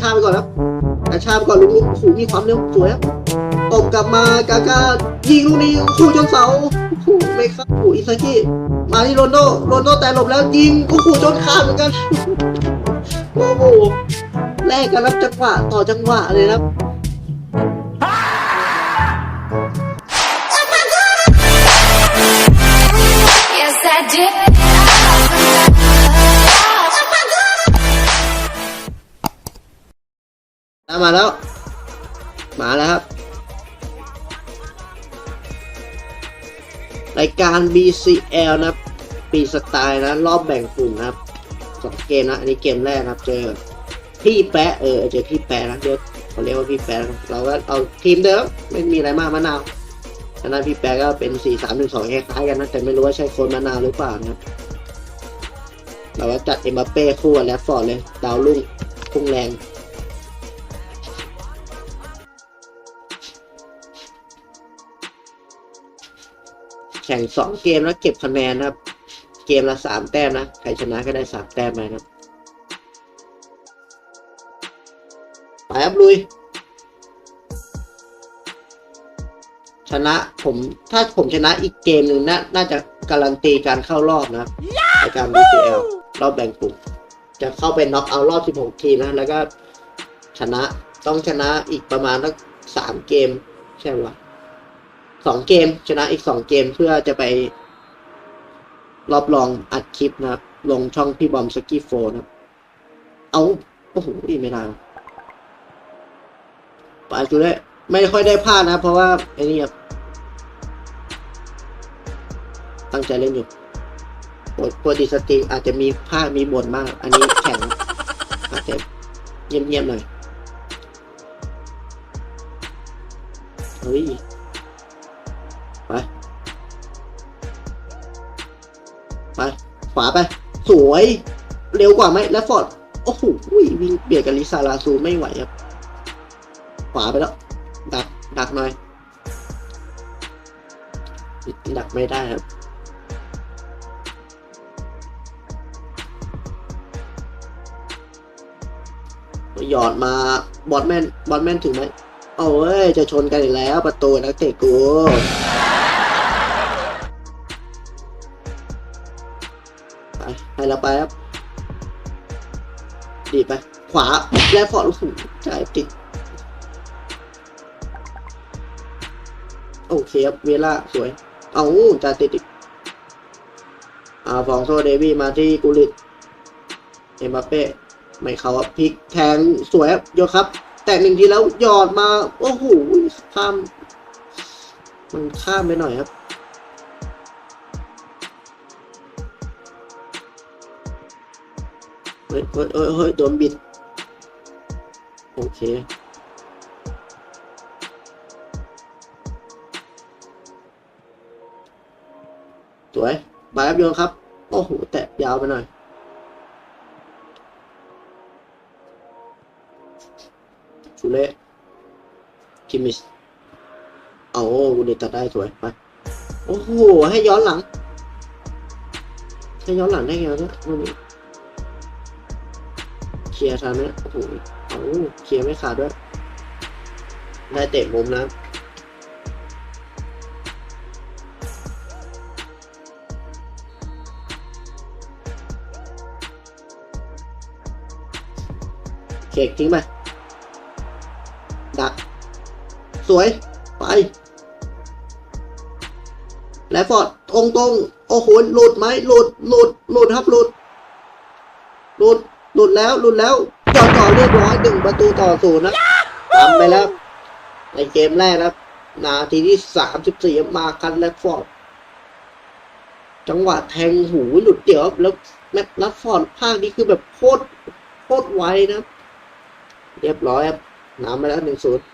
ชาไปก่อนครับกระชาไปก่อนลุงลุงโอ้โหมีความเร็วสวยครับตบกลับมากาก้ายิงลูกนี้คู่จนเสาคู่ไม่เข้าโอ้อิซากิมาที่โรนโดโรนโดแต่หลบแล้วยิงขู่ขู่จนขาดเหมือนกันโอ้โหแลกกันรับจังหวะต่อจังหวะเลยนะครับ มาแล้ว มาแล้วครับ รายการ BCL นะปีสไตล์นะ รอบแบ่งกลุ่มนะครับสองเกมนะ อันนี้เกมแรกนะครับ เจอพี่แปะเออเจอพี่แปะนะเดี๋ยวเขาเรียกว่าพี่แปะเราก็เอาทีมเดิมไม่มีอะไรมากมะนาวฉะนั้นพี่แปะก็เป็นสี่สามหนึ่งสองคล้ายๆกันนะแต่ไม่รู้ว่าใช่คนมะนาวหรือเปล่านะครับเราก็จัดเอ็มบัปเป้คู่กับแรดฟอร์ดเลย ดาวรุ่งพุ่งแรง ข่งสองเกมแล้วเก็บคะแนนนะครับ เกมละสามแต้มนะ ใครชนะก็ได้สามแต้มไปนะครับ ไปครับลุย ชนะผมถ้าผมชนะอีกเกมหนึ่งน่าน่าจะการันตีการเข้ารอบนะรับในการ BCL รอบแบ่งกลุ่ม จะเข้าไปน็อกเอารอบ 16 ทีนะ แล้วก็ชนะต้องชนะอีกประมาณสักสามเกม ใช่ไหม สองเกม ชนะอีกสองเกมเพื่อจะไป รอบรองอัดคลิปนะครับ ลงช่องพี่บอมสกี้โฟนะครับ เอาโอ้โหไม่ได้ปาจูได้ไม่ค่อยได้พลาดนะ เพราะว่าไอ้นี่ครับตั้งใจเล่นอยู่ปกปกติสตรีมอาจจะมีพลาดมีบ่นมากอันนี้แข็งอาจจะเงียบๆหน่อยเฮ้ยาไป สวย เร็วกว่าไหมแล้วฟอร์ด โอ้โหวิ่งเบียดกับลิซาลาซูไม่ไหวครับ ขวาไปแล้ว ดัก ดักหน่อยดักไม่ได้ครับหยอดมาบอลแมนบอลแมนถึงไหมโอ้ย จะชนกันอีกแล้ว ประตูนักเตะกู ไปให้เราไปครับ ดีไป ขวาแล้วฟอร์ดโอ้โหจ่ายติด โอเคครับ เวล่าสวย เอาจ่ายติดอีกอ่าฟองโซเดวี่มาที่กุลิต เอ็มบัปเป้ ไม่เขาพลิกแทงสวยครับโยนครับ แต่หนึ่งทีแล้วหยอดมา โอ้โหข้าม มันข้ามไปหน่อยครับ เฮ้ยเฮ้ยเฮ้ยเฮ้ยโดนบิด โอเคสวยบายรับโยนครับ โอ้โห แตะยาวไปหน่อย ชูเล่คิมิสเอากูเด็ดตัดได้สวย ไป โอ้โห ให้ย้อนหลัง ให้ย้อนหลังได้ไงวะเนี่ยวันนี้ ลียร์ทันไหมโอ้โหเอาเคลียร์ไม่ขาดด้วย ได้เตะมุมนะเคกทิ้งไป ดัก สวย ไป แล้วฟอร์ดตรงตรงโอ้โห หลุดไหมหลุด หลุด หลุดครับ หลุด หลุด ลุดแล้วหลุดแล้วจอดต่อเรียบร้อยหนึ่งประตูต่อศูนย์นะทำไปแล้ว ในเกมแรกนะครับ นาทีที่สามสิบสี่มาคันแลกฟอร์ดจังหวะแทงหูหลุดเดี่ยวครับแล้วแม็กลัดฟอร์ดภาคนี้คือแบบโคตรโคตรไวนะครับเรียบร้อยครับน้ำไปแล้วหนึ่งศูนย์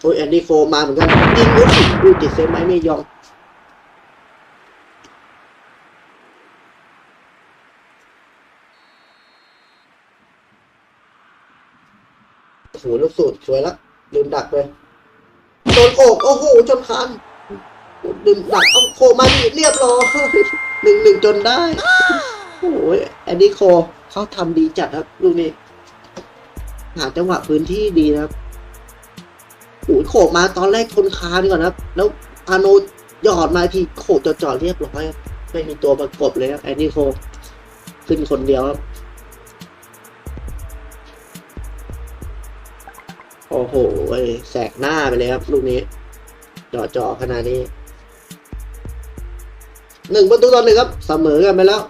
โอ้ยแอนดี้โฟมาเหมือนกันยิงลูกดูติดเซฟไหมไม่ยอม โอ้โหลูกสูตรสวยละลืมดักเลยโดนโอกโอ้โหจนคันลืมดักเอาโคมาดิเรียบร้อยหนึ่งหนึ่งจนได้แอนดี้โคเขาทำดีจัดครับลูกนี้หาจังหวะพื้นที่ดีนะครับโอ้ยโขกมาตอนแรกคนคาดีก่อนะครับ แล้วอาโนหยอดมาทีโขกจอดๆเรียบร้อยครับไม่มีตัวประกบเลยครับแอนดี้โคขึ้นคนเดียวครับ อ้โหแสกหน้าไปเลยครับ ลูกนี้จ่อๆขนาดนี้หนึ่งประตูต่อหนึ่งครับ เสมอกันไปแล้ว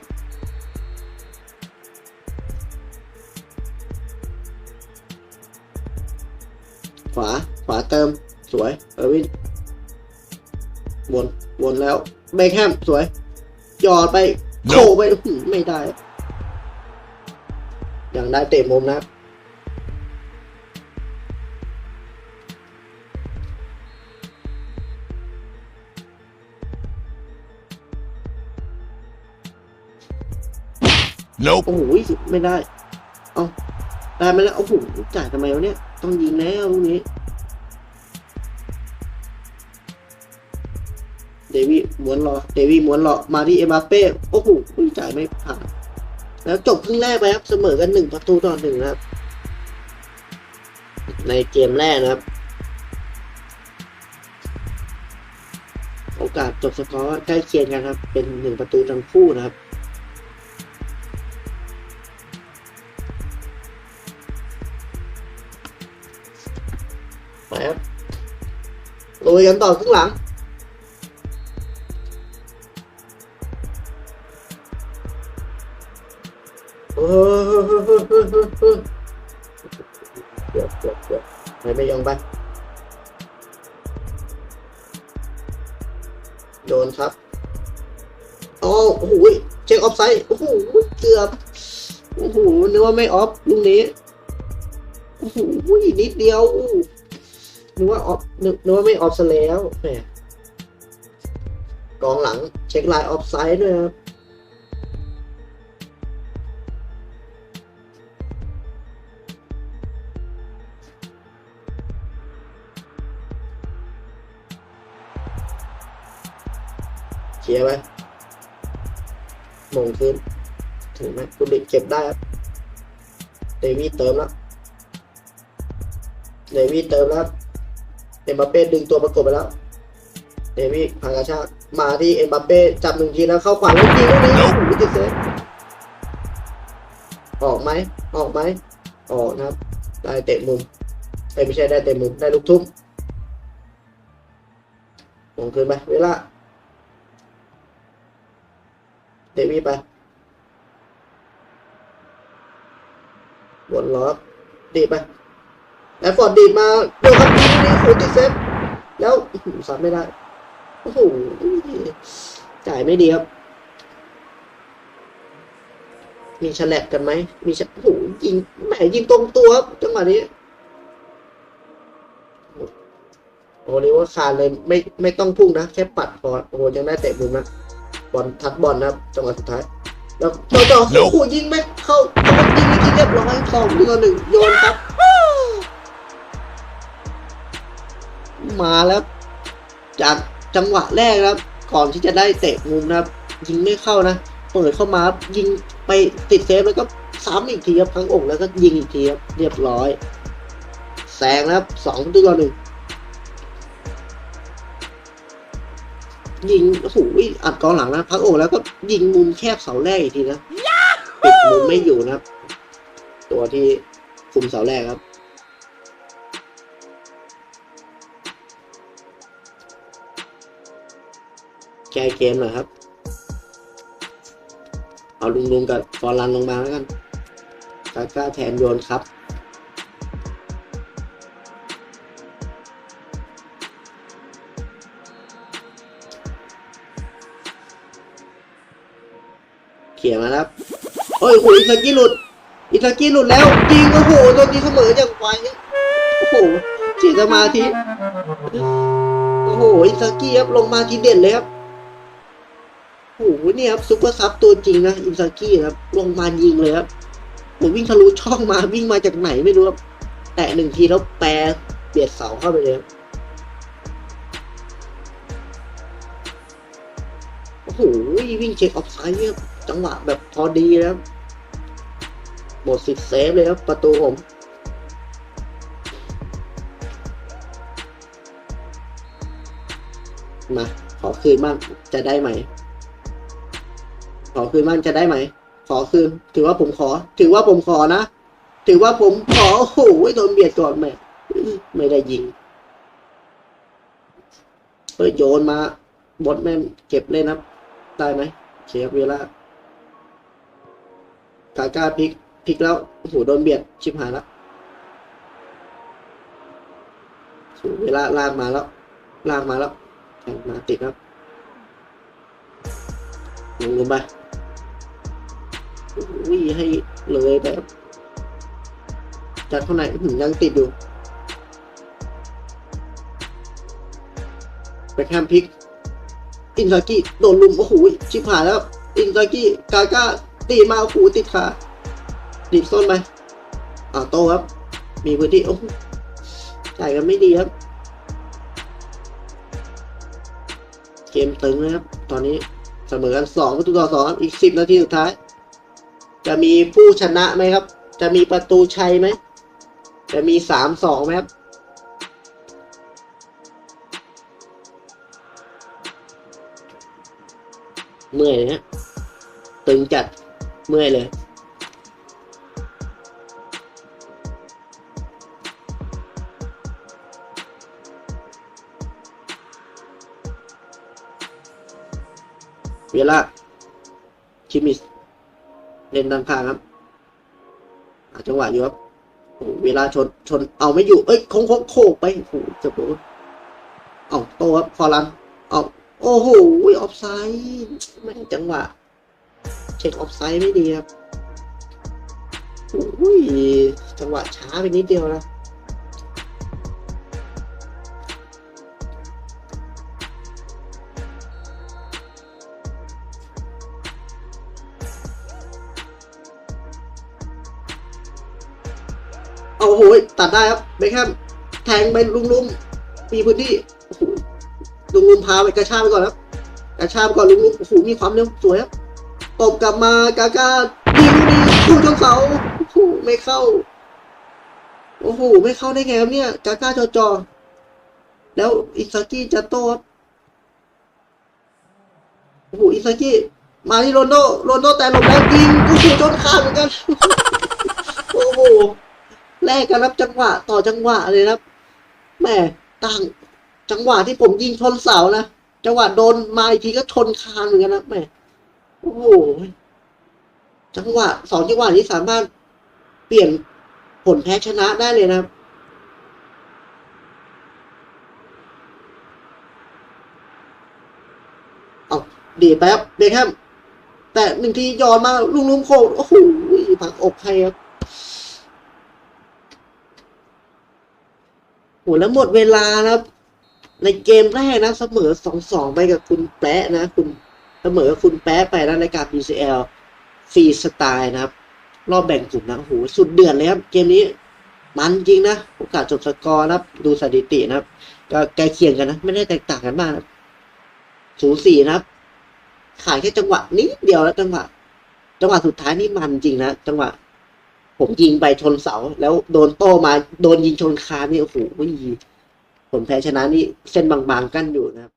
ขวา ขวาเติม สวย เออร์วิน วนวนแล้วเบคแฮมสวยหยอดไปโคไปหือไม่ได้ อย่างได้เตะมุมนะ Nope. โอ้โหไม่ได้ เอาได้ไหมแล้วโอ้โหจ่ายทำไมวะเนี่ย ต้องยิงแล้วลูกนี้ เดวี่ม้วนรอ เดวี่ม้วนรอ มาที่เอ็มบัปเป้ โอ้โหจ่ายไม่ผ่าน แล้วจบครึ่งแรกไปครับ เสมอกันหนึ่งประตูต่อหนึ่งครับ ในเกมแรกนะครับ โอกาสจบสกอร์ใกล้เคียงกันครับ เป็นหนึ่งประตูทั้งคู่นะครับ ไปครับลุยกันต่อครึ่งหลังเออเกือบเกือบเกือบไม่ไม่ยองไป โดนครับโอ้โหเช็คออฟไซด์โอ้โหเกือบโอ้โหนึกว่าไม่ออฟลูกนี้โอ้โหนิดเดียวอู้ นึกว่าออฟนึกนึกว่าไม่ออฟซะแล้วแหมกองหลังเช็คไลน์ออฟไซด์ด้วยครับเคลียร์ไปมงขึ้นถึงไหมคุณดิเก็บได้ครับเดวี่เติมแล้วเดวี่เติมแล้ว เอ็มบัปเป้ดึงตัวประกบไปแล้วเดวี่พากระชากมาที่เอ็มบัปเป้จับหนึ่งทีแล้วเข้าขวาแล้วยิงลูกนี้โอ้โหติดเซฟออกไหมออกไหมออกนะครับได้เตะมุมเอ้ยไม่ใช่ได้เตะมุมได้ลูกทุ่มมงคืนไปเวลาเดวี่ไปวนล้อดีดไป แอฟฟอร์ดดีดมาโยนครับยิงนี่โอ้ติดเซฟแล้วอื้อหือซัดไม่ได้โอ้โหจ่ายไม่ดีครับ มีฉลับกันไหมมีฉโอ้โหยิงแหมยิงตรงตัวครับจังหวะนี้โอ้เรียกว่าคานเลยไม่ไม่ต้องพุ่งนะ แค่ปัดพอโอ้โหยังได้เตะมุมนะบอลทัดบอลนะจังหวะสุดท้าย แล้วต่อต่อโอ้โหยิงไม่เข้าเอายิงไม่ทีเรียบร้อยสองตัวหนึ่งโยนครับ มาแล้ว จากจังหวะแรกครับ ก่อนที่จะได้เตะมุมนะครับ ยิงไม่เข้านะ เปิดเข้ามายิงไปติดเซฟแล้วก็ซ้ำอีกทีครับทั้งอกแล้วก็ยิงอีกทีครับเรียบร้อยแซงนะครับสองตัวหนึ่งยิงโอ้โหอัดกองหลังนะพักอกแล้วก็ยิงมุมแคบเสาแรกอีกทีนะปิดมุมไม่อยู่นะครับ ตัวที่คุมเสาแรกครับ แก้เกมหน่อยครับ เอาลุงลุงกับฟอร์ลันลงมาแล้วกันกาก้าแทนโยนครับ เขี่ยมาแล้วครับโอ้ยโอ้โหอิซากิหลุด อิซากิหลุดแล้วยิงโอ้โหโดนตีเสมออย่างไวโอ้โหเสียสมาธิโอ้โหอิซากิครับลงมาทีเด่นเลยครับ โอ้โหเนี่ยครับซุปเปอร์ซับตัวจริงนะอิมซากิครับลงมายิงเลยครับผมวิ่งทะลุช่องมาวิ่งมาจากไหนไม่รู้ครับแตะหนึ่งทีแล้วแปรเบียดเสาเข้าไปเลยครับโอ้โหวิ่งเช็คออฟไซด์เนี่ยจังหวะแบบพอดีนะครับหมดสิทธิ์เซฟเลยครับประตูผมมา ขอคืนบ้างจะได้ไหม ขอคืนบ้างจะได้ไหม ขอคืน ถือว่าผมขอ ถือว่าผมขอนะ ถือว่าผมขอ โอ้โหโดนเบียดก่อนแม่ไม่ได้ยิง เปิดโยนมา บดแม่เก็บเล่นครับ ได้ไหมเชียเวลากาก้าพลิกพลิกแล้วโอ้โหโดนเบียด ชิบหายแล้วเวลาลากมาแล้วลากมาแล้วแข่งมาติดครับลงลงไป วิ่ให้เลยแบบจัดเท่าไหร่ถึงยังติดอยู่ ไปแคมพลิก อินซากิโดนลุมโอ้โหชิบหายแล้ว อินซากิกาก้าตีมาโอ้โหติดขาดิบส้นไปอ่าโตครับ มีพื้นที่โอ้จ่ายกันไม่ดีครับ เกมตึงนะครับ ตอนนี้เสมอกันสองประตูต่อสองอีกสิบนาทีสุดท้าย จะมีผู้ชนะไหมครับ จะมีประตูชัยไหม จะมีสามสองไหมครับเมื่อยเลยฮะตึงจัดเมื่อยเลย เวลาชิมิส เล่นด้านข้างครับจังหวะอยู่ครับโอ้โหเวลาชนชนเอาไม่อยู่ เอ้ยโค้งโค้งโคกไปโอ้โหจะโดนเอาโตครับฟอรันเอาโอ้โหออฟไซด์แม่จังหวะ เช็คออฟไซด์ไม่ดีครับอุ้ยจังหวะช้าไปนิดเดียวนะ ตัดได้ครับเบคแฮมแทงไปลุมๆมีพื้นที่โอ้โหลุมๆพาไปกระชากไปก่อนครับกระชากไปก่อนลุมๆโอ้โหมีความเร็วสวยครับตบกลับมากาก้ายิงดีคู่ชนเสาโอ้โหไม่เข้า โอ้โหไม่เข้าได้ไงครับเนี่ยกาก้าจอจอแล้วอิซากิจะโต้ครับโอ้โหอิซากิมาที่โรนโดโรนโดแต่หลบแล้วยิงโอ้โหจนขาดเหมือนกัน แลกกันรับจังหวะต่อจังหวะเลยนะครับแม่ต่างจังหวะที่ผมยิงชนเสานะจังหวะโดนมาอีกทีก็ชนคานเหมือนกันนะแม่โอ้โหจังหวะสองจังหวะนี้สามารถเปลี่ยนผลแพ้ชนะได้เลยนะเอาดีดไปครับเบคแฮมแต่หนึ่งทีย้อนมาลุงลุงโคโอ้โหผักอกใครครับ โหแล้วหมดเวลาครับ ในเกมแรกนะเสมอสองสองไปกับคุณแปะนะ คุณเสมอกับคุณแปะไปนะในการ PCL ฟรีสไตล์นะครับ รอบแบ่งกลุ่มนะโหสุดเดือดเลยครับ เกมนี้มันจริงนะโอกาสจบสกอร์นะครับ ดูสถิตินะครับ ก็ใกล้เคียงกันนะ ไม่ได้แตกต่างกันมากนะสูสีนะครับ ขายแค่จังหวะนิดเดียวแล้วจังหวะ จังหวะสุดท้ายนี่มันจริงนะจังหวะ ผมยิงไปชนเสา แล้วโดนโต้มาโดนยิงชนคานนี่โอ้โหผลแพ้ชนะนี่เส้นบางๆกั้นอยู่นะครับ